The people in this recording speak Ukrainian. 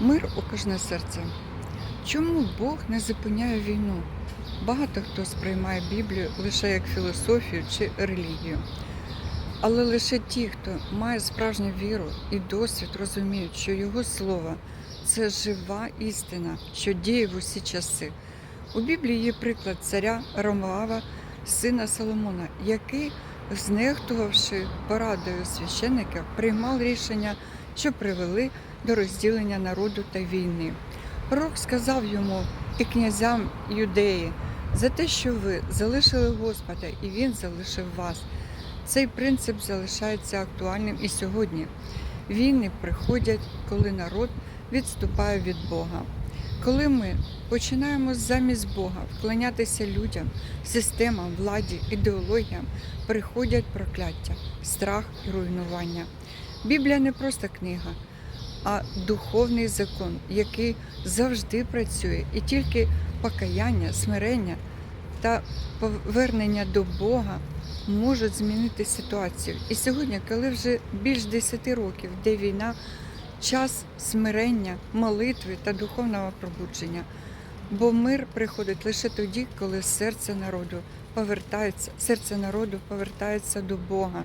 Мир у кожне серце. Чому Бог не зупиняє війну? Багато хто сприймає Біблію лише як філософію чи релігію. Але лише ті, хто має справжню віру і досвід, розуміють, що Його слово це жива істина, що діє в усі часи. У Біблії є приклад царя Ромоава, сина Соломона, який, знехтувавши порадою священників, приймав рішення, що привели до розділення народу та війни. Пророк сказав йому і князям юдеї за те, що ви залишили Господа, і Він залишив вас. Цей принцип залишається актуальним і сьогодні. Війни приходять, коли народ відступає від Бога. Коли ми починаємо замість Бога вклонятися людям, системам, владі, ідеологіям, приходять прокляття, страх і руйнування. Біблія не просто книга, а духовний закон, який завжди працює, і тільки покаяння, смирення та повернення до Бога можуть змінити ситуацію. І сьогодні, коли вже більш 10 років, де війна, час смирення, молитви та духовного пробудження. Бо мир приходить лише тоді, коли серце народу повертається, серце народу повертається до Бога.